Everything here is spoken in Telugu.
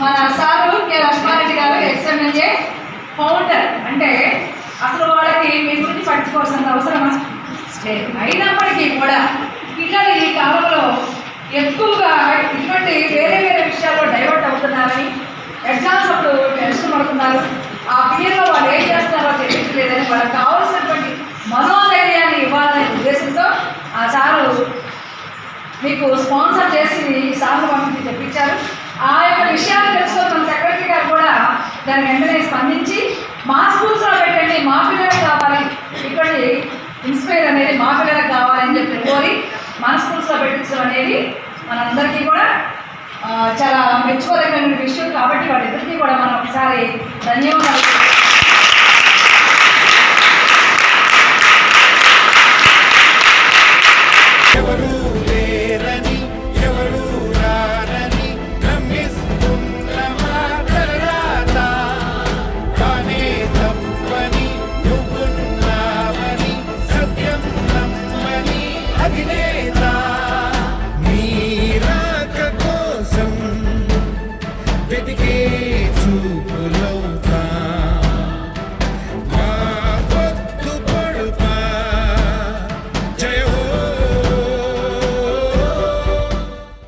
మన సారు కే లక్ష్మారెడ్డి గారు ఎక్స్ఎంఎల్ఏ ఫౌండర్. అంటే అసలు వాళ్ళకి మీ గురించి పట్టుకోవాల్సిన అవసరమా? అయినప్పటికీ కూడా పిల్లలు ఈ కాలంలో ఎక్కువగా ఇటువంటి వేరే వేరే విషయాల్లో డైవర్ట్ అవుతున్నారని ఎగ్జామ్స్ అప్పుడు టెన్షన్ పడుతున్నారు ఆ పీరియడ్లో వాళ్ళు ఏం చేస్తున్నారో తెలియట్లేదని వాళ్ళకి కావాల్సినటువంటి మనోధైర్యాన్ని ఇవ్వాలనే ఉద్దేశంతో ఆ సారు మీకు స్పాన్సర్ చేసి ఈ సార్లు పంపించి తెప్పించారు ఆ యొక్క విషయాలు తెలుసుకొని మన సెక్రటరీ గారు కూడా దాన్ని వెంటనే స్పందించి మా స్కూల్స్లో పెట్టండి మా పిల్లలకు కావాలి. ఇక్కడ ఇన్స్పైర్ అనేది మా పిల్లలకు కావాలని చెప్పి కోరి మన స్కూల్స్లో పెట్టించడం అనేది మనందరికీ కూడా చాలా మెచ్చుకోదగిన విషయం. కాబట్టి వాళ్ళిద్దరికీ కూడా మనం ఒకసారి ధన్యవాదాలు me.